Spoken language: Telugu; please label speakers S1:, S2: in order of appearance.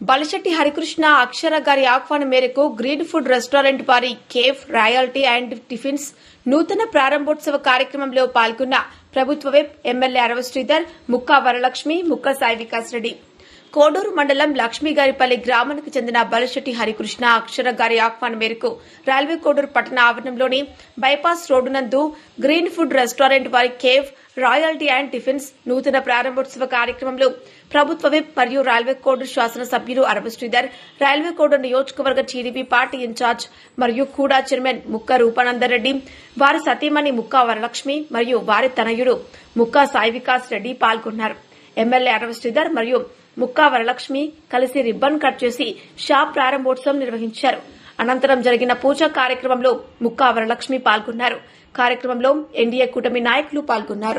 S1: బలశెట్టి హరికృష్ణ అక్షర గారి ఆహ్వానం మేరకు గ్రీన్ ఫుడ్ రెస్టారెంట్ వారి కేఫ్ రాయల్టీ అండ్ టిఫిన్స్ నూతన ప్రారంభోత్సవ కార్యక్రమంలో పాల్గొన్న ప్రభుత్వ వెబ్ ఎమ్మెల్యే అరవ శ్రీధర్ ముక్కా వరలక్ష్మి ముక్క సాయి వికాస్ రెడ్డి. కోడూరు మండలం లక్ష్మీగారిపల్లి గ్రామానికి చెందిన బలశెట్టి హరికృష్ణ అక్షర గారి ఆహ్వానం మేరకు రైల్వే కోడూరు పట్టణ ఆవరణంలోని బైపాస్ రోడ్డు నందు గ్రీన్ ఫుడ్ రెస్టారెంట్ వారి కేవ్ రాయల్టీ అండ్ టిఫిన్స్ నూతన ప్రారంభోత్సవ కార్యక్రమంలో ప్రభుత్వ విప్ మరియు రైల్వే కోడూరు శాసనసభ్యులు అరవ శ్రీధర్ రైల్వే కోడూరు నియోజకవర్గ టీడీపీ పార్టీ ఇన్ఛార్జ్ మరియు కూడా చైర్మన్ ముక్క రూపానందర్ రెడ్డి వారి సతీమణి ముక్క వరలక్ష్మి మరియు వారి తనయుడు ముక్క సాయి వికాస్ రెడ్డి పాల్గొన్నారు. ఎమ్మెల్యే అరవ శ్రీధర్ మరియు ముక్కా వరలక్ష్మి కలిసి రిబ్బన్ కట్ చేసి షాప్ ప్రారంభోత్సవం నిర్వహించారు. అనంతరం జరిగిన పూజా కార్యక్రమంలో ముక్కా వరలక్ష్మి పాల్గొన్నారు. కార్యక్రమంలో ఎన్డీఏ కూటమి నాయకులు పాల్గొన్నారు.